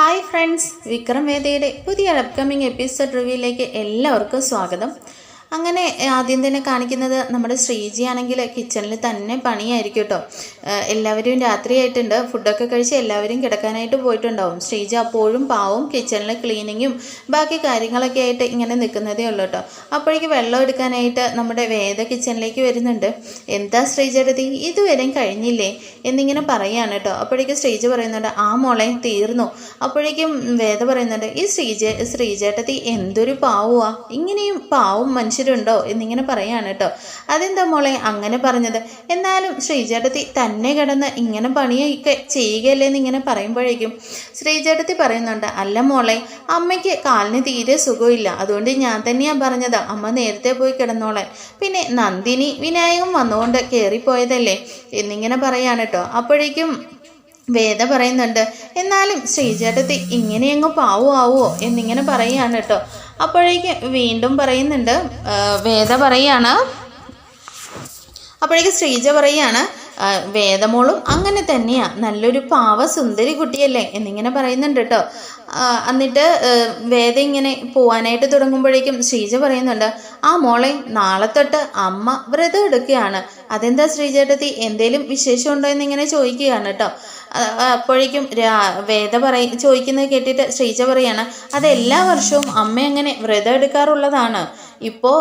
Hi friends Vikram വേദയുടെ പുതിയ upcoming episode റിവ്യൂയിലേക്ക് എല്ലാവർക്കും സ്വാഗതം. അങ്ങനെ ആദ്യം തന്നെ കാണിക്കുന്നത് നമ്മുടെ ശ്രീജി ആണെങ്കിൽ കിച്ചണിൽ തന്നെ പണിയായിരിക്കും കേട്ടോ എല്ലാവരും രാത്രിയായിട്ടുണ്ട്. ഫുഡൊക്കെ കഴിച്ച് എല്ലാവരും കിടക്കാനായിട്ട് പോയിട്ടുണ്ടാവും. ശ്രീജി അപ്പോഴും പാവും കിച്ചണിൽ ക്ലീനിങ്ങും ബാക്കി കാര്യങ്ങളൊക്കെ ആയിട്ട് ഇങ്ങനെ നിൽക്കുന്നതേ ഉള്ളൂ കേട്ടോ അപ്പോഴേക്ക് വെള്ളം എടുക്കാനായിട്ട് നമ്മുടെ വേദ കിച്ചണിലേക്ക് വരുന്നുണ്ട്. എന്താ ശ്രീജടതി ഇതുവരെയും കഴിഞ്ഞില്ലേ? എന്നിങ്ങനെ പറയാണ് കേട്ടോ അപ്പോഴേക്കും ശ്രീജ പറയുന്നുണ്ട് ആ മോളെ തീർന്നു. അപ്പോഴേക്കും വേദ പറയുന്നുണ്ട് ഈ ശ്രീജ ശ്രീജേട്ടത്തി എന്തൊരു പാവുവാ. ഇങ്ങനെയും പാവം മനുഷ്യരുണ്ടോ എന്നിങ്ങനെ പറയാണ് കേട്ടോ. അതെന്താ മോളെ അങ്ങനെ പറഞ്ഞത്? എന്നാലും ശ്രീചേട്ടത്തി തന്നെ കിടന്ന് ഇങ്ങനെ പണിയൊക്കെ ചെയ്യുകയല്ലേ എന്നിങ്ങനെ പറയുമ്പോഴേക്കും. ശ്രീചേട്ടത്തി പറയുന്നുണ്ട് അല്ല മോളെ അമ്മയ്ക്ക് കാലിന് തീരെ സുഖമില്ല. അതുകൊണ്ട് ഞാൻ തന്നെയാ പറഞ്ഞത്. അമ്മ നേരത്തെ പോയി കിടന്നോളെ പിന്നെ നന്ദിനി വിനായകം വന്നുകൊണ്ട് കയറിപ്പോയതല്ലേ എന്നിങ്ങനെ പറയാണ് കേട്ടോ. അപ്പോഴേക്കും വേദ പറയുന്നുണ്ട് എന്നാലും ശ്രീചേട്ടത്തി ഇങ്ങനെയങ്ങ് പാവുമാവോ? എന്നിങ്ങനെ പറയുകയാണ് കേട്ടോ. അപ്പോഴേക്ക് വീണ്ടും പറയുന്നുണ്ട് വേദ പറയാണ് അപ്പോഴേക്ക് ശ്രീജ പറയാണ് "ആ, വേദമോളും അങ്ങനെ തന്നെയാ. നല്ലൊരു പാവ സുന്ദരി കുട്ടിയല്ലേ എന്നിങ്ങനെ പറയുന്നുണ്ട് കേട്ടോ എന്നിട്ട് വേദം ഇങ്ങനെ പോവാനായിട്ട് തുടങ്ങുമ്പോഴേക്കും ശ്രീജ പറയുന്നുണ്ട് ആ മോളെ നാളെ തൊട്ട് അമ്മ വ്രതം എടുക്കുകയാണ്. അതെന്താ ശ്രീജേട്ടത്തി? എന്തേലും വിശേഷമുണ്ടോ എന്നിങ്ങനെ ചോദിക്കുകയാണ് കേട്ടോ അപ്പോഴേക്കും വേദ പറയ ചോദിക്കുന്നത് കേട്ടിട്ട് ശ്രീജ പറയാണ് അത് എല്ലാ വർഷവും അമ്മ അങ്ങനെ വ്രതം എടുക്കാറുള്ളതാണ്. ഇപ്പോൾ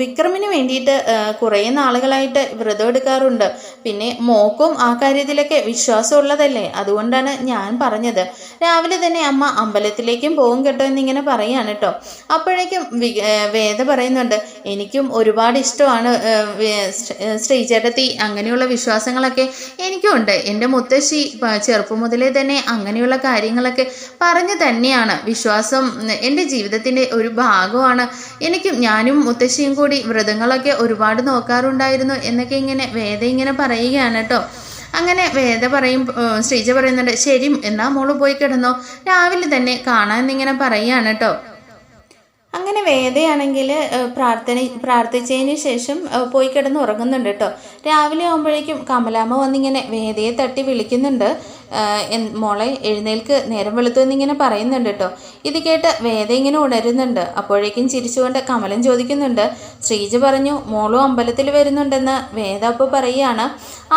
വിക്രമിന് വേണ്ടിയിട്ട് കുറേ നാളുകളായിട്ട് വ്രതം എടുക്കാറുണ്ട്. പിന്നെ മോക്കും ആ കാര്യത്തിലൊക്കെ വിശ്വാസമുള്ളതല്ലേ? അതുകൊണ്ടാണ് ഞാൻ പറഞ്ഞത്. രാവിലെ തന്നെ അമ്മ അമ്പലത്തിലേക്കും പോകും കേട്ടോ എന്നിങ്ങനെ പറയാണ് കേട്ടോ. അപ്പോഴേക്കും വേദ പറയുന്നുണ്ട് എനിക്കും ഒരുപാട് ഇഷ്ടമാണ് ശ്രീചേട്ടത്തി അങ്ങനെയുള്ള വിശ്വാസങ്ങളൊക്കെ എനിക്കും ഉണ്ട് എന്റെ മുത്തശ്ശി ചെറുപ്പം മുതലേ തന്നെ അങ്ങനെയുള്ള കാര്യങ്ങളൊക്കെ പറഞ്ഞു തന്നെയാണ്. വിശ്വാസം എന്റെ ജീവിതത്തിന്റെ ഒരു ഭാഗമാണ്. എനിക്കും ഞാനും മുത്തശ്ശിയും കൂടി വ്രതങ്ങളൊക്കെ ഒരുപാട് നോക്കാറുണ്ടായിരുന്നു എന്നൊക്കെ ഇങ്ങനെ വേദ ഇങ്ങനെ പറയുകയാണ് കേട്ടോ. അങ്ങനെ വേദ പറയും ശ്രീജ പറയുന്നുണ്ട് ശരി എന്നാ മോൾ പോയി കിടന്നോ. രാവിലെ തന്നെ കാണാമെന്നിങ്ങനെ പറയുകയാണ് കേട്ടോ. അങ്ങനെ വേദയാണെങ്കിൽ പ്രാർത്ഥന പ്രാർത്ഥിച്ചതിന് ശേഷം പോയി കിടന്ന് ഉറങ്ങുന്നുണ്ട് കേട്ടോ. രാവിലെ ആകുമ്പോഴേക്കും കമലാമ്മ വന്നിങ്ങനെ വേദയെ തട്ടി വിളിക്കുന്നുണ്ട്. മോളെ എഴുന്നേൽക്ക് നേരം വെളുത്തു എന്നിങ്ങനെ പറയുന്നുണ്ട് കേട്ടോ ഇത് കേട്ട് വേദ ഇങ്ങനെ ഉണരുന്നുണ്ട്. അപ്പോഴേക്കും ചിരിച്ചുകൊണ്ട് കമലൻ ചോദിക്കുന്നുണ്ട് ശ്രീജ പറഞ്ഞു മോളും അമ്പലത്തിൽ വരുന്നുണ്ടെന്ന് വേദ അപ്പോൾ പറയുകയാണ്.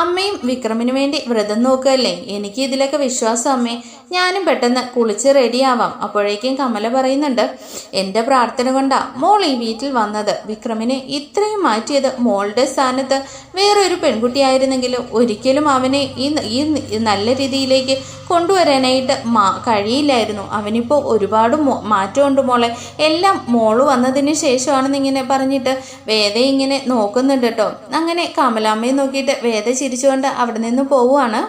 അമ്മയും വിക്രമിന് വേണ്ടി വ്രതം നോക്കുകയല്ലേ? എനിക്ക് ഇതിലൊക്കെ വിശ്വാസം അമ്മേ. ഞാനും പെട്ടെന്ന് കുളിച്ച് റെഡിയാവാം അപ്പോഴേക്കും കമല പറയുന്നുണ്ട് എന്റെ പ്രാർത്ഥന കൊണ്ടാ മോൾ ഈ വീട്ടിൽ വന്നത്. വിക്രമിനെ ഇത്രയും മാറ്റിയത് മോളുടെ സ്ഥാനത്ത് വേറൊരു പെൺകുട്ടിയായിരുന്നെങ്കിലും ഒരിക്കലും അവനെ ഈ നല്ല രീതിയിലേക്ക് കൊണ്ടുവരാനായിട്ട് മാ കഴിയില്ലായിരുന്നു. അവനിപ്പോൾ ഒരുപാട് മാറ്റമുണ്ട് മോളെ. എല്ലാം മോൾ വന്നതിന് ശേഷമാണെന്ന് ഇങ്ങനെ പറഞ്ഞിട്ട് വേദ ഇങ്ങനെ നോക്കുന്നുണ്ട് കേട്ടോ. അങ്ങനെ കമലാമ്മയെ നോക്കിയിട്ട് വേദ ചിരിച്ചുകൊണ്ട് അവിടെ നിന്ന് പോവുകയാണ്.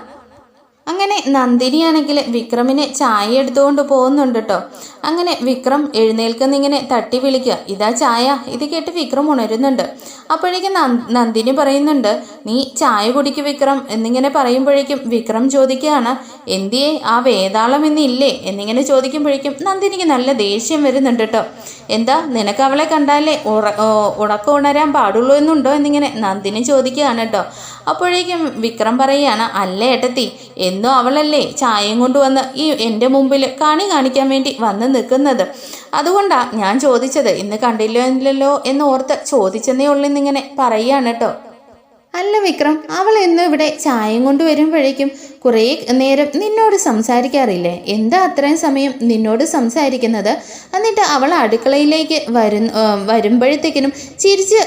അങ്ങനെ നന്ദിനിയാണെങ്കിൽ വിക്രമിനെ ചായ എടുത്തുകൊണ്ട് പോകുന്നുണ്ട് കേട്ടോ അങ്ങനെ വിക്രം എഴുന്നേൽക്കുന്ന ഇങ്ങനെ തട്ടി വിളിക്കുക. ഇതാ ചായ. ഇത് കേട്ട് വിക്രം ഉണരുന്നുണ്ട്. അപ്പോഴേക്കും നന്ദ- നന്ദിനി പറയുന്നുണ്ട് നീ ചായ കുടിക്ക് വിക്രം. എന്നിങ്ങനെ പറയുമ്പോഴേക്കും വിക്രം ചോദിക്കുകയാണ് എന്തിയേ? ആ വേതാളം ഇന്നില്ലേ എന്നിങ്ങനെ ചോദിക്കുമ്പോഴേക്കും നന്ദിനിക്ക് നല്ല ദേഷ്യം വരുന്നുണ്ട് കേട്ടോ എന്താ നിനക്ക് അവളെ കണ്ടാലേ ഉറ ഉണക്ക ഉണരാൻ പാടുള്ളൂ എന്നുണ്ടോ? എന്നിങ്ങനെ നന്ദിനി ചോദിക്കുകയാണ് കേട്ടോ അപ്പോഴേക്കും വിക്രം പറയുകയാണ് അല്ല ഏട്ടത്തി എന്നും അവളല്ലേ ചായയും കൊണ്ടുവന്ന് ഈ എന്റെ മുമ്പിൽ കാണി കാണിക്കാൻ വേണ്ടി വന്ന് നിൽക്കുന്നത്. അതുകൊണ്ടാണ് ഞാൻ ചോദിച്ചത് ഇന്ന് കണ്ടില്ലോ ഇല്ലല്ലോ എന്ന് ഓർത്ത് ചോദിച്ചെന്നേ ഉള്ളൂ എന്നിങ്ങനെ പറയുകയാണ് കേട്ടോ അല്ല വിക്രം അവൾ എന്നും ഇവിടെ ചായം കൊണ്ട് വരുമ്പോഴേക്കും കുറേ നേരം നിന്നോട് സംസാരിക്കാറില്ലേ? എന്താ അത്രയും സമയം നിന്നോട് സംസാരിക്കുന്നത്? എന്നിട്ട് അവൾ അടുക്കളയിലേക്ക് വരു വരുമ്പോഴത്തേക്കിനും ചിരിച്ച്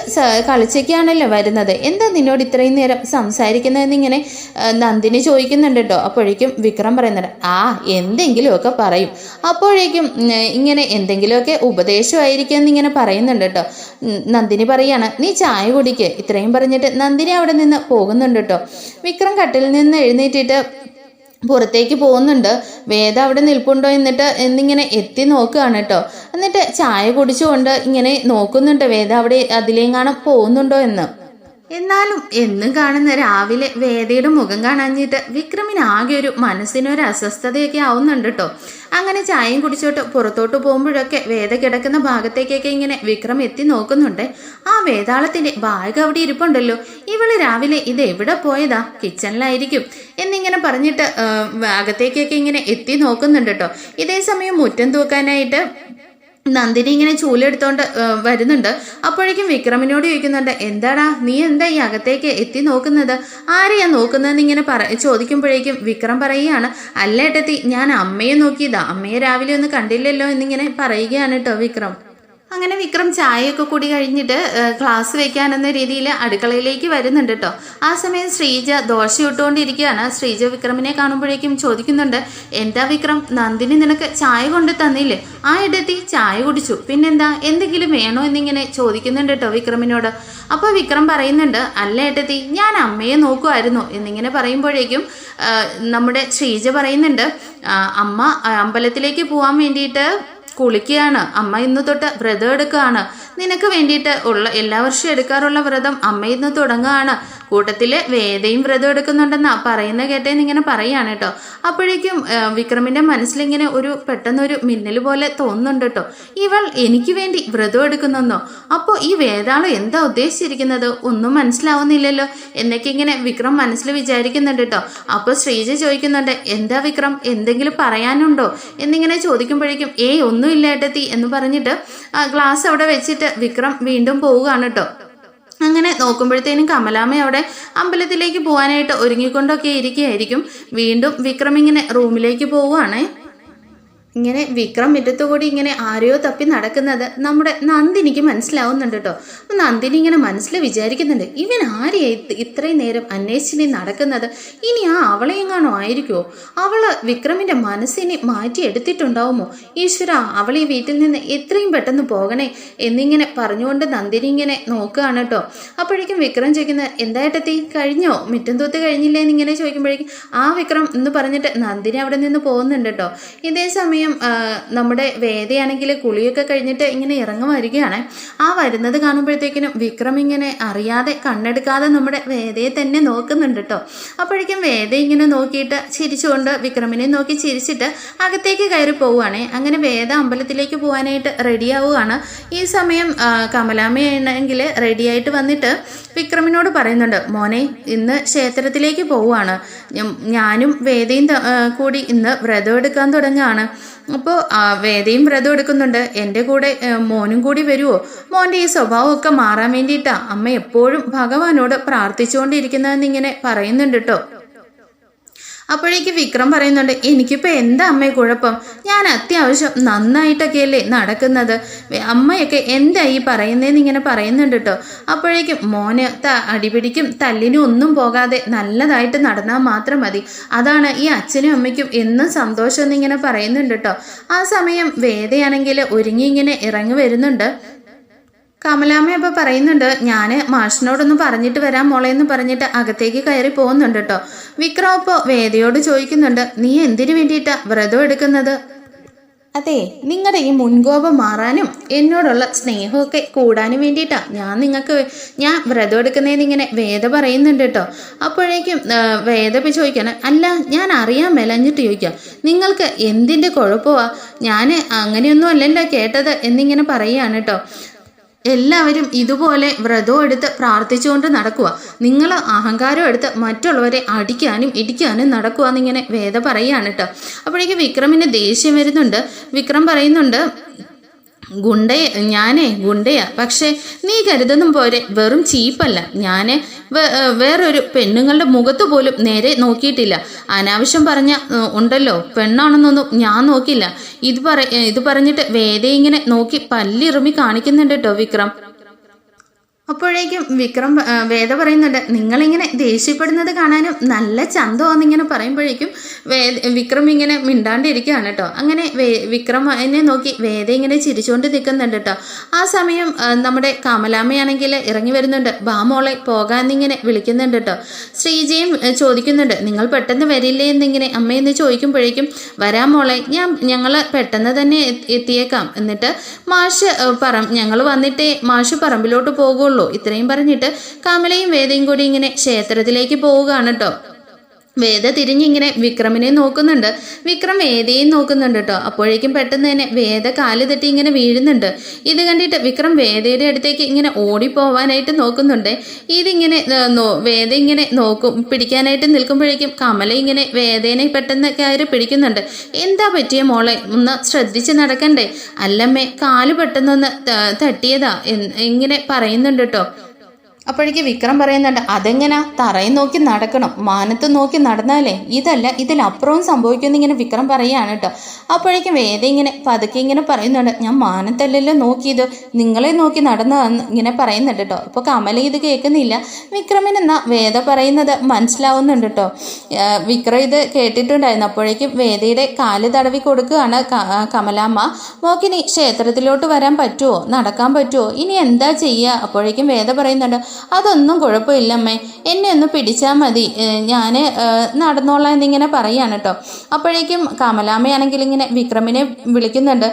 കളിച്ചൊക്കെയാണല്ലോ വരുന്നത്. എന്താ നിന്നോട് ഇത്രയും നേരം സംസാരിക്കുന്നതെന്നിങ്ങനെ നന്ദിനി ചോദിക്കുന്നുണ്ട് കേട്ടോ അപ്പോഴേക്കും വിക്രം പറയുന്നുണ്ട് ആ എന്തെങ്കിലുമൊക്കെ പറയും. അപ്പോഴേക്കും ഇങ്ങനെ എന്തെങ്കിലുമൊക്കെ ഉപദേശമായിരിക്കും എന്നിങ്ങനെ പറയുന്നുണ്ട് കേട്ടോ. നന്ദിനി പറയാണ് നീ ചായ കുടിക്ക്. ഇത്രയും പറഞ്ഞിട്ട് നന്ദിനി അവിടെ നിന്ന് പോകുന്നുണ്ട് കേട്ടോ വിക്രം കട്ടിൽ നിന്ന് എഴുന്നേറ്റിട്ട് പുറത്തേക്ക് പോകുന്നുണ്ട്. വേദ അവിടെ നിൽപ്പുണ്ടോ എന്നിട്ട് എന്നിങ്ങനെ എത്തി നോക്കുകയാണ് കേട്ടോ എന്നിട്ട് ചായ കുടിച്ചുകൊണ്ട് ഇങ്ങനെ നോക്കുന്നുണ്ട്. വേദ അവിടെ അതിലെങ്ങാനും പോകുന്നുണ്ടോ എന്ന്. എന്നാലും എന്നും കാണുന്ന രാവിലെ വേദയുടെ മുഖം കാണാഞ്ഞിട്ട് വിക്രമിന് ആകെ ഒരു മനസ്സിനൊരു അസ്വസ്ഥതയൊക്കെ ആവുന്നുണ്ട് കേട്ടോ അങ്ങനെ ചായയും കുടിച്ചോട്ട് പുറത്തോട്ട് പോകുമ്പോഴൊക്കെ വേദ കിടക്കുന്ന ഭാഗത്തേക്കൊക്കെ ഇങ്ങനെ വിക്രം എത്തി നോക്കുന്നുണ്ട്. ആ വേതാളത്തിന്റെ ബാഗ് അവിടെ ഇരിപ്പുണ്ടല്ലോ. ഇവൾ രാവിലെ ഇത് എവിടെ പോയതാ? കിച്ചണിലായിരിക്കും. എന്നിങ്ങനെ പറഞ്ഞിട്ട് അകത്തേക്കൊക്കെ ഇങ്ങനെ എത്തി നോക്കുന്നുണ്ട് കേട്ടോ ഇതേ സമയം മുറ്റം തൂക്കാനായിട്ട് നന്ദിനി ഇങ്ങനെ ചൂലെടുത്തോണ്ട് വരുന്നുണ്ട്. അപ്പോഴേക്കും വിക്രമിനോട് ചോദിക്കുന്നുണ്ട് എന്താടാ നീ എന്താ ഈ അകത്തേക്ക് എത്തി നോക്കുന്നത്? ആരെയാ നോക്കുന്നതെന്ന് ഇങ്ങനെ പറ ചോദിക്കുമ്പോഴേക്കും വിക്രം പറയുകയാണ് അല്ല ഏട്ടത്തി ഞാൻ അമ്മയെ നോക്കിയതാ. അമ്മയെ രാവിലെ ഒന്ന് കണ്ടില്ലല്ലോ എന്നിങ്ങനെ പറയുകയാണ് കേട്ടോ വിക്രം. അങ്ങനെ വിക്രം ചായയൊക്കെ കൂടി കഴിഞ്ഞിട്ട് ക്ലാസ് വെക്കാനെന്ന രീതിയിൽ അടുക്കളയിലേക്ക് വരുന്നുണ്ട് കേട്ടോ ആ സമയം ശ്രീജ ദോശ ഇട്ടുകൊണ്ടിരിക്കുകയാണ്. ശ്രീജ വിക്രമിനെ കാണുമ്പോഴേക്കും ചോദിക്കുന്നുണ്ട് എന്താ വിക്രം നന്ദിനി നിനക്ക് ചായ കൊണ്ട് തന്നില്ലേ? ആ ഇടത്തി ചായ കുടിച്ചു. പിന്നെന്താ എന്തെങ്കിലും വേണോ എന്നിങ്ങനെ ചോദിക്കുന്നുണ്ട് കേട്ടോ വിക്രമിനോട്. അപ്പോൾ വിക്രം പറയുന്നുണ്ട് അല്ല ഏട്ടത്തി ഞാൻ അമ്മയെ നോക്കുമായിരുന്നു എന്നിങ്ങനെ പറയുമ്പോഴേക്കും നമ്മുടെ ശ്രീജ പറയുന്നുണ്ട് അമ്മ അമ്പലത്തിലേക്ക് പോകാൻ വേണ്ടിയിട്ട് കുളിക്കുകയാണ്. അമ്മ ഇന്ന് തൊട്ട് വ്രതം എടുക്കുകയാണ് നിനക്ക് വേണ്ടിയിട്ട് ഉള്ള എല്ലാ വർഷവും എടുക്കാറുള്ള വ്രതം അമ്മയിൽ നിന്ന് തുടങ്ങുകയാണ്. കൂട്ടത്തിൽ വേദയും വ്രതം എടുക്കുന്നുണ്ടെന്നാ പറയുന്ന കേട്ടേന്ന് ഇങ്ങനെ പറയാണ് കേട്ടോ. അപ്പോഴേക്കും വിക്രമിന്റെ മനസ്സിലിങ്ങനെ ഒരു പെട്ടെന്നൊരു മിന്നൽ പോലെ തോന്നുന്നുണ്ട് കേട്ടോ. ഇവൾ എനിക്ക് വേണ്ടി വ്രതം എടുക്കുന്നെന്നോ? അപ്പോൾ ഈ വേദാളം എന്താ ഉദ്ദേശിച്ചിരിക്കുന്നത്? ഒന്നും മനസ്സിലാവുന്നില്ലല്ലോ. എന്നൊക്കെ ഇങ്ങനെ വിക്രം മനസ്സിൽ വിചാരിക്കുന്നുണ്ട് കേട്ടോ. അപ്പോൾ ശ്രീജ ചോദിക്കുന്നുണ്ട് എന്താ വിക്രം? എന്തെങ്കിലും പറയാനുണ്ടോ? എന്നിങ്ങനെ ചോദിക്കുമ്പോഴേക്കും ഏയ് ഒന്നുമില്ല ഏട്ടത്തി എന്ന് പറഞ്ഞിട്ട് ഗ്ലാസ് അവിടെ വെച്ചിട്ട് വിക്രം വീണ്ടും പോവുകയാണ് കേട്ടോ അങ്ങനെ നോക്കുമ്പോഴത്തേനും കമലാമ്മ അവിടെ അമ്പലത്തിലേക്ക് പോകാനായിട്ട് ഒരുങ്ങിക്കൊണ്ടൊക്കെ ഇരിക്കുകയായിരിക്കും. വീണ്ടും വിക്രം ഇങ്ങനെ റൂമിലേക്ക് പോവുകയാണേ. ഇങ്ങനെ വിക്രം മുറ്റത്തുകൂടി ഇങ്ങനെ ആരെയോ തപ്പി നടക്കുന്നത് നമ്മുടെ നന്ദിനിക്ക് മനസ്സിലാവുന്നുണ്ട് കേട്ടോ അപ്പം നന്ദിനി ഇങ്ങനെ മനസ്സിൽ വിചാരിക്കുന്നുണ്ട് ഇവൻ ആരെയാ ഇത് ഇത്രയും നേരം അന്വേഷിച്ചിനി നടക്കുന്നത്? ഇനി ആ അവളെയെങ്ങാണോ ആയിരിക്കുമോ അവൾ വിക്രമിന്റെ മനസ്സിനെ മാറ്റിയെടുത്തിട്ടുണ്ടാവുമോ ഈശ്വര അവൾ ഈ വീട്ടിൽ നിന്ന് എത്രയും പെട്ടെന്ന് പോകണേ എന്നിങ്ങനെ പറഞ്ഞുകൊണ്ട് നന്ദിനി ഇങ്ങനെ നോക്കുകയാണ് കേട്ടോ അപ്പോഴേക്കും വിക്രം ചോദിക്കുന്നത് എന്തായിട്ടെത്തി കഴിഞ്ഞോ? മിറ്റം തൂത്ത് കഴിഞ്ഞില്ലേ എന്നിങ്ങനെ ചോദിക്കുമ്പോഴേക്കും ആ വിക്രം എന്ന് പറഞ്ഞിട്ട് നന്ദിനി അവിടെ നിന്ന് പോകുന്നുണ്ട് കേട്ടോ ഇതേ സമയം ആ, നമ്മുടെ വേദയാണെങ്കിൽ കുളിയൊക്കെ കഴിഞ്ഞിട്ട് ഇങ്ങനെ ഇറങ്ങി വരികയാണ് ആ വരുന്നത് കാണുമ്പോഴത്തേക്കിനും വിക്രം ഇങ്ങനെ അറിയാതെ കണ്ണെടുക്കാതെ നമ്മുടെ വേദയെ തന്നെ നോക്കുന്നുണ്ട് കേട്ടോ അപ്പോഴേക്കും വേദ ഇങ്ങനെ നോക്കിയിട്ട് ചിരിച്ചുകൊണ്ട് വിക്രമിനെ നോക്കി ചിരിച്ചിട്ട് അകത്തേക്ക് കയറി പോവുകയാണ്. അങ്ങനെ വേദ അമ്പലത്തിലേക്ക് പോകാനായിട്ട് റെഡിയാവുകയാണ് ഈ സമയം കമലാമ്മയാണെങ്കിൽ റെഡിയായിട്ട് വന്നിട്ട് വിക്രമിനോട് പറയുന്നുണ്ട് മോനെ ഇന്ന് ക്ഷേത്രത്തിലേക്ക് പോവുകയാണ്. ഞാനും വേദയും കൂടി ഇന്ന് വ്രതം എടുക്കാൻ തുടങ്ങുകയാണ്. അപ്പോൾ വേദയും വ്രതം എടുക്കുന്നുണ്ട്. എന്റെ കൂടെ മോനും കൂടി വരുമോ മോന്റെ ഈ സ്വഭാവമൊക്കെ മാറാൻ വേണ്ടിയിട്ടാ അമ്മ എപ്പോഴും ഭഗവാനോട് പ്രാർത്ഥിച്ചുകൊണ്ടിരിക്കുന്നതെന്ന് ഇങ്ങനെ പറയുന്നുണ്ട് കേട്ടോ അപ്പോഴേക്ക് വിക്രം പറയുന്നുണ്ട് എനിക്കിപ്പോൾ എന്താ അമ്മയെ കുഴപ്പം? ഞാൻ അത്യാവശ്യം നന്നായിട്ടൊക്കെയല്ലേ നടക്കുന്നത്. അമ്മയൊക്കെ എന്താ ഈ പറയുന്നതെന്ന് ഇങ്ങനെ പറയുന്നുണ്ട് കേട്ടോ അപ്പോഴേക്കും മോന് ത അടിപിടിക്കും തല്ലിനും ഒന്നും പോകാതെ നല്ലതായിട്ട് നടന്നാൽ മാത്രം മതി. അതാണ് ഈ അച്ഛനും അമ്മയ്ക്കും എന്നും സന്തോഷം എന്നിങ്ങനെ പറയുന്നുണ്ട് കേട്ടോ ആ സമയം വേദയാണെങ്കിൽ ഒരുങ്ങി ഇങ്ങനെ ഇറങ്ങി വരുന്നുണ്ട്. കമലാമ്മ അപ്പോൾ പറയുന്നുണ്ട് ഞാൻ മാഷിനോടൊന്ന് പറഞ്ഞിട്ട് വരാം മോളെ എന്ന് പറഞ്ഞിട്ട് അകത്തേക്ക് കയറി പോകുന്നുണ്ട് കേട്ടോ വിക്രം ഇപ്പോൾ വേദയോട് ചോദിക്കുന്നുണ്ട് നീ എന്തിനു വേണ്ടിയിട്ടാ വ്രതം എടുക്കുന്നത്? അതെ നിങ്ങളുടെ ഈ മുൻകോപം മാറാനും എന്നോടുള്ള സ്നേഹമൊക്കെ കൂടാനും വേണ്ടിയിട്ടാ ഞാൻ നിങ്ങൾക്ക് ഞാൻ വ്രതം എടുക്കുന്നതിന് ഇങ്ങനെ വേദ പറയുന്നുണ്ട് കേട്ടോ അപ്പോഴേക്കും വേദ ഇപ്പം ചോദിക്കണം അല്ല ഞാൻ അറിയാൻ മെലഞ്ഞിട്ട് ചോദിക്കാം നിങ്ങൾക്ക് എന്തിന്റെ കുഴപ്പമാണ് ഞാൻ അങ്ങനെയൊന്നും അല്ലല്ലോ കേട്ടത് എന്നിങ്ങനെ പറയുകയാണ് കേട്ടോ എല്ലാവരും ഇതുപോലെ വ്രതവും എടുത്ത് പ്രാർത്ഥിച്ചുകൊണ്ട് നടക്കുക. നിങ്ങൾ അഹങ്കാരം എടുത്ത് മറ്റുള്ളവരെ അടിക്കാനും ഇടിക്കാനും നടക്കുക എന്നിങ്ങനെ വേദ പറയുകയാണ് കേട്ടോ. അപ്പോഴേക്ക് വിക്രമിന് ദേഷ്യം വരുന്നുണ്ട്. വിക്രം പറയുന്നുണ്ട് ഗുണ്ടയെ ഞാനേ ഗുണ്ടയാ. പക്ഷേ നീ കരുതുന്നും പോരെ വെറും ചീപ്പല്ല. ഞാൻ വേറൊരു പെണ്ണുങ്ങളുടെ മുഖത്ത് പോലും നേരെ നോക്കിയിട്ടില്ല. അനാവശ്യം പറഞ്ഞ ഉണ്ടല്ലോ. പെണ്ണാണെന്നൊന്നും ഞാൻ നോക്കില്ല. ഇത് പറ ഇത് പറഞ്ഞിട്ട് വേദ ഇങ്ങനെ നോക്കി പല്ലിറുമി കാണിക്കുന്നുണ്ട് കേട്ടോ വിക്രം. അപ്പോഴേക്കും വിക്രം വേദ പറയുന്നുണ്ട് നിങ്ങളിങ്ങനെ ദേഷ്യപ്പെടുന്നത് കാണാനും നല്ല ചന്തമാണെന്നിങ്ങനെ പറയുമ്പോഴേക്കും വേദ വിക്രം ഇങ്ങനെ മിണ്ടാണ്ടിരിക്കുകയാണ് കേട്ടോ. അങ്ങനെ വേ വിക്രം എന്നെ നോക്കി വേദ ഇങ്ങനെ ചിരിച്ചുകൊണ്ട് നിൽക്കുന്നുണ്ട് കേട്ടോ. ആ സമയം നമ്മുടെ കമലാമ്മയാണെങ്കിൽ ഇറങ്ങി വരുന്നുണ്ട്. ബാമോളെ പോകാന്നിങ്ങനെ വിളിക്കുന്നുണ്ട് കേട്ടോ. ശ്രീജയും ചോദിക്കുന്നുണ്ട് നിങ്ങൾ പെട്ടെന്ന് വരില്ലേ എന്നിങ്ങനെ? അമ്മയെന്ന് ചോദിക്കുമ്പോഴേക്കും വരാം മോളെ ഞാൻ ഞങ്ങൾ പെട്ടെന്ന് തന്നെ എത്തിയേക്കാം. എന്നിട്ട് മാഷ് പറ ഞങ്ങൾ വന്നിട്ടേ മാഷ് പറമ്പിലോട്ട് പോകുള്ളൂ നടക്കുള്ളൂ ഇത്രയും പറഞ്ഞിട്ട് കമലയും വേദയും കൂടി ഇങ്ങനെ ക്ഷേത്രത്തിലേക്ക് പോവുകയാണ് കേട്ടോ വേദ തിരിഞ്ഞിങ്ങനെ വിക്രമിനെ നോക്കുന്നുണ്ട്. വിക്രം വേദയും നോക്കുന്നുണ്ട് കേട്ടോ അപ്പോഴേക്കും പെട്ടെന്ന് തന്നെ വേദ കാൽ തെറ്റി ഇങ്ങനെ വീഴുന്നുണ്ട്. ഇത് കണ്ടിട്ട് വിക്രം വേദയുടെ അടുത്തേക്ക് ഇങ്ങനെ ഓടിപ്പോവാനായിട്ട് നോക്കുന്നുണ്ട്. ഇതിങ്ങനെ വേദ ഇങ്ങനെ നോക്കും പിടിക്കാനായിട്ട് നിൽക്കുമ്പോഴേക്കും കമല ഇങ്ങനെ വേദേനെ പെട്ടെന്ന് കയറി പിടിക്കുന്നുണ്ട്. എന്താ പറ്റിയ മോളെ? ഒന്ന് ശ്രദ്ധിച്ച് നടക്കണ്ടേ? അല്ലമ്മേ കാൽ പെട്ടെന്നൊന്ന് തട്ടിയതാ ഇങ്ങനെ പറയുന്നുണ്ട് കേട്ടോ അപ്പോഴേക്ക് വിക്രം പറയുന്നുണ്ട് അതെങ്ങനെ? തറയിൽ നോക്കി നടക്കണം. മാനത്ത് നോക്കി നടന്നാലേ ഇതല്ല ഇതിലപ്പുറവും സംഭവിക്കുമെന്ന് ഇങ്ങനെ വിക്രം പറയുകയാണ് കേട്ടോ. അപ്പോഴേക്കും വേദ ഇങ്ങനെ പതുക്കെ ഇങ്ങനെ പറയുന്നുണ്ട് ഞാൻ മാനത്തല്ലല്ലോ നോക്കിയത്. നിങ്ങളെ നോക്കി നടന്നതെന്ന് ഇങ്ങനെ പറയുന്നുണ്ട് കേട്ടോ. അപ്പോൾ കമല ഇത് കേൾക്കുന്നില്ല. വിക്രമിന് എന്നാ വേദ പറയുന്നത് മനസ്സിലാവുന്നുണ്ട് കേട്ടോ. വിക്രം ഇത് കേട്ടിട്ടുണ്ടായിരുന്നു. അപ്പോഴേക്കും വേദയുടെ കാൽ തടവി കൊടുക്കുകയാണ് കമലാമ്മ. മോക്കിനി ക്ഷേത്രത്തിലോട്ട് വരാൻ പറ്റുമോ നടക്കാൻ പറ്റുമോ ഇനി എന്താ ചെയ്യുക അപ്പോഴേക്കും വേദ പറയുന്നുണ്ട് അതൊന്നും കുഴപ്പമില്ലമ്മേ. എന്നെ ഒന്ന് പിടിച്ചാൽ മതി. ഞാൻ നടന്നോളാം എന്നിങ്ങനെ പറയാണ് കേട്ടോ അപ്പോഴേക്കും കമലാമ്മയാണെങ്കിൽ ഇങ്ങനെ വിക്രമിനെ വിളിക്കുന്നുണ്ട്.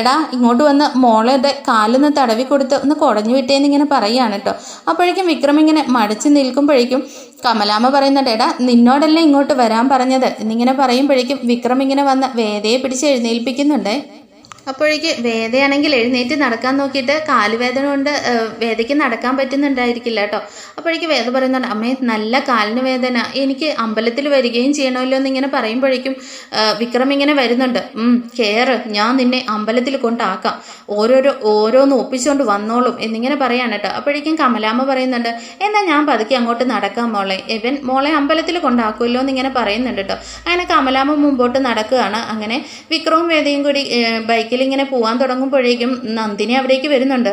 എടാ ഇങ്ങോട്ട് വന്ന് മോളുടെ കാലൊന്ന് തടവി കൊടുത്ത് ഒന്ന് കുടഞ്ഞു വിട്ടേന്ന് ഇങ്ങനെ പറയാണ് കേട്ടോ അപ്പോഴേക്കും വിക്രം ഇങ്ങനെ മടിച്ച് നിൽക്കുമ്പോഴേക്കും കമലാമ്മ പറയുന്നുണ്ട് എടാ നിന്നോടല്ലേ ഇങ്ങോട്ട് വരാൻ പറഞ്ഞത്? എന്നിങ്ങനെ പറയുമ്പോഴേക്കും വിക്രം ഇങ്ങനെ വന്ന് വേദയെ പിടിച്ച് എഴുന്നേൽപ്പിക്കുന്നുണ്ടേ. അപ്പോഴേക്ക് വേദയാണെങ്കിൽ എഴുന്നേറ്റ് നടക്കാൻ നോക്കിയിട്ട് കാലുവേദന കൊണ്ട് വേദയ്ക്ക് നടക്കാൻ പറ്റുന്നുണ്ടായിരിക്കില്ല കേട്ടോ. അപ്പോഴേക്ക് വേദ പറയുന്നുണ്ട് അമ്മേ നല്ല കാലിന് വേദന. എനിക്ക് അമ്പലത്തിൽ വരികയും ചെയ്യണമല്ലോ എന്നിങ്ങനെ പറയുമ്പോഴേക്കും വിക്രം ഇങ്ങനെ വരുന്നുണ്ട്. ഉം കെയറ് ഞാൻ നിന്നെ അമ്പലത്തിൽ കൊണ്ടാക്കാം. ഓരോരോ ഓരോന്ന് ഒപ്പിച്ചുകൊണ്ട് വന്നോളും എന്നിങ്ങനെ പറയാണ് കേട്ടോ. അപ്പോഴേക്കും കമലാമ്മ പറയുന്നുണ്ട് എന്നാൽ ഞാൻ പതുക്കെ അങ്ങോട്ട് നടക്കാം മോളെ. ഇവൻ മോളെ അമ്പലത്തിൽ കൊണ്ടാക്കുമല്ലോ എന്നിങ്ങനെ പറയുന്നുണ്ട് കേട്ടോ. അങ്ങനെ കമലാമ്മ മുമ്പോട്ട് നടക്കുകയാണ്. അങ്ങനെ വിക്രവും വേദയും കൂടി ഏഹ്, ബൈക്കിൽ ഇങ്ങനെ പോകാൻ തുടങ്ങുമ്പോഴേക്കും നന്ദിനി അവിടേക്ക് വരുന്നുണ്ട്.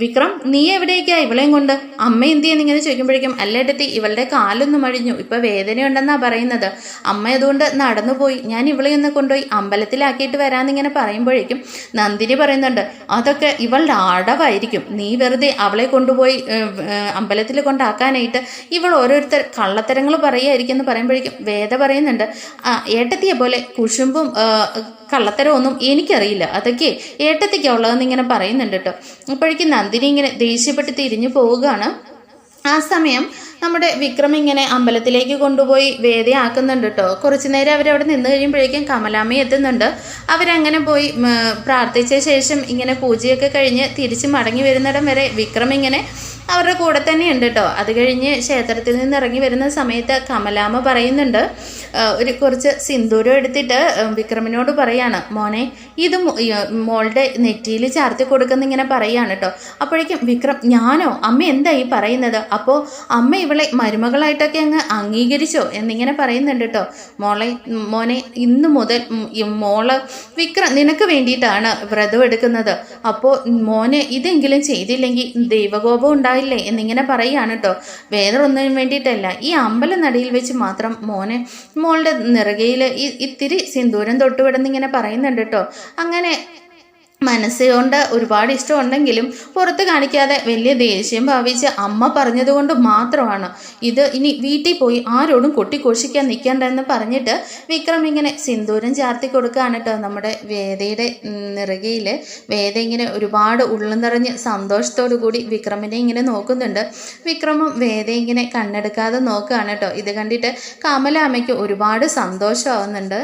വിക്രം നീ എവിടേക്കാ? ഇവളെയും കൊണ്ട് അമ്മ എന്ത് ചെയ്യുന്നിങ്ങനെ ചോദിക്കുമ്പോഴേക്കും അല്ലേട്ടത്തി ഇവളുടെ കാലൊന്നും അഴിഞ്ഞു ഇപ്പൊ വേദനയുണ്ടെന്നാ പറയുന്നത്. അമ്മ അതുകൊണ്ട് നടന്നുപോയി ഞാൻ ഇവളെ കൊണ്ടുപോയി അമ്പലത്തിലാക്കിയിട്ട് വരാന്നിങ്ങനെ പറയുമ്പോഴേക്കും നന്ദിനി പറയുന്നുണ്ട് അതൊക്കെ ഇവളുടെ അടവായിരിക്കും. നീ വെറുതെ അവളെ കൊണ്ടുപോയി അമ്പലത്തിൽ കൊണ്ടാക്കാനായിട്ട് ഇവൾ ഓരോരുത്തർ കള്ളത്തരങ്ങൾ പറയുമായിരിക്കും എന്ന് പറയുമ്പോഴേക്കും വേദ പറയുന്നുണ്ട് ഏട്ടത്തിയെ പോലെ കുശുമ്പും കള്ളത്തരമൊന്നും എനിക്കറിയില്ല. അതൊക്കെ ഏട്ടത്തിക്കാ ഇങ്ങനെ പറയുന്നുണ്ട് കേട്ടോ. അപ്പോഴേക്കും നന്ദിനി ഇങ്ങനെ ദേഷ്യപ്പെട്ട് തിരിഞ്ഞു പോവുകയാണ്. ആ സമയം നമ്മുടെ വിക്രം ഇങ്ങനെ അമ്പലത്തിലേക്ക് കൊണ്ടുപോയി വേദയാക്കുന്നുണ്ട് കേട്ടോ. കുറച്ചു നേരം അവരവിടെ നിന്ന് കഴിയുമ്പോഴേക്കും കമലാമ്മ എത്തുന്നുണ്ട്. അവരങ്ങനെ പോയി പ്രാർത്ഥിച്ച ശേഷം ഇങ്ങനെ പൂജയൊക്കെ കഴിഞ്ഞ് തിരിച്ച് മടങ്ങി വരുന്നിടം വരെ വിക്രം ഇങ്ങനെ അവരുടെ കൂടെ തന്നെ ഉണ്ട് കേട്ടോ അത് കഴിഞ്ഞ് ക്ഷേത്രത്തിൽ നിന്ന് ഇറങ്ങി വരുന്ന സമയത്ത് കമലാമ്മ പറയുന്നുണ്ട് ഒരു കുറച്ച് സിന്ദൂരം എടുത്തിട്ട് വിക്രമിനോട് പറയാണ് മോനെ ഇത് മോളുടെ നെറ്റിയിൽ ചാർത്തി കൊടുക്കുന്ന ഇങ്ങനെ പറയാണ് കേട്ടോ അപ്പോഴേക്കും വിക്രം ഞാനോ? അമ്മ എന്താ ഈ പറയുന്നത്? അപ്പോൾ അമ്മ ഇവളെ മരുമകളായിട്ടൊക്കെ അങ്ങ് അംഗീകരിച്ചോ? എന്നിങ്ങനെ പറയുന്നുണ്ട് കേട്ടോ മോളെ മോനെ ഇന്ന് മുതൽ മോൾ വിക്രം നിനക്ക് വേണ്ടിയിട്ടാണ് വ്രതം എടുക്കുന്നത്. അപ്പോൾ മോനെ ഇതെങ്കിലും ചെയ്തില്ലെങ്കിൽ ദൈവകോപം ഉണ്ടായില്ലേ എന്നിങ്ങനെ പറയുകയാണ് കേട്ടോ വേറെ ഒന്നിനും വേണ്ടിയിട്ടല്ല. ഈ അമ്പലനടയിൽ വെച്ച് മാത്രം മോനെ മോളുടെ നിറകയിൽ ഇത്തിരി സിന്ദൂരം തൊട്ടുവിടുന്നിങ്ങനെ പറയുന്നുണ്ട് കേട്ടോ അങ്ങനെ മനസ്സുകൊണ്ട് ഒരുപാട് ഇഷ്ടമുണ്ടെങ്കിലും പുറത്ത് കാണിക്കാതെ വലിയ ദേഷ്യം ഭാവിച്ച് അമ്മ പറഞ്ഞതുകൊണ്ട് മാത്രമാണ്. ഇത് ഇനി വീട്ടിൽ പോയി ആരോടും കൊട്ടിഘോഷിക്കാൻ നിൽക്കണ്ടെന്ന് പറഞ്ഞിട്ട് വിക്രം ഇങ്ങനെ സിന്ദൂരം ചാർത്തി കൊടുക്കുകയാണ് കേട്ടോ നമ്മുടെ വേദയുടെ നിറകയിൽ. വേദ ഇങ്ങനെ ഒരുപാട് ഉള്ളു നിറഞ്ഞ് സന്തോഷത്തോടു കൂടി വിക്രമിനെ ഇങ്ങനെ നോക്കുന്നുണ്ട്. വിക്രമും വേദ ഇങ്ങനെ കണ്ണെടുക്കാതെ നോക്കുകയാണ് കേട്ടോ. ഇത് കണ്ടിട്ട് കമലാമ്മയ്ക്ക് ഒരുപാട് സന്തോഷമാവുന്നുണ്ട്.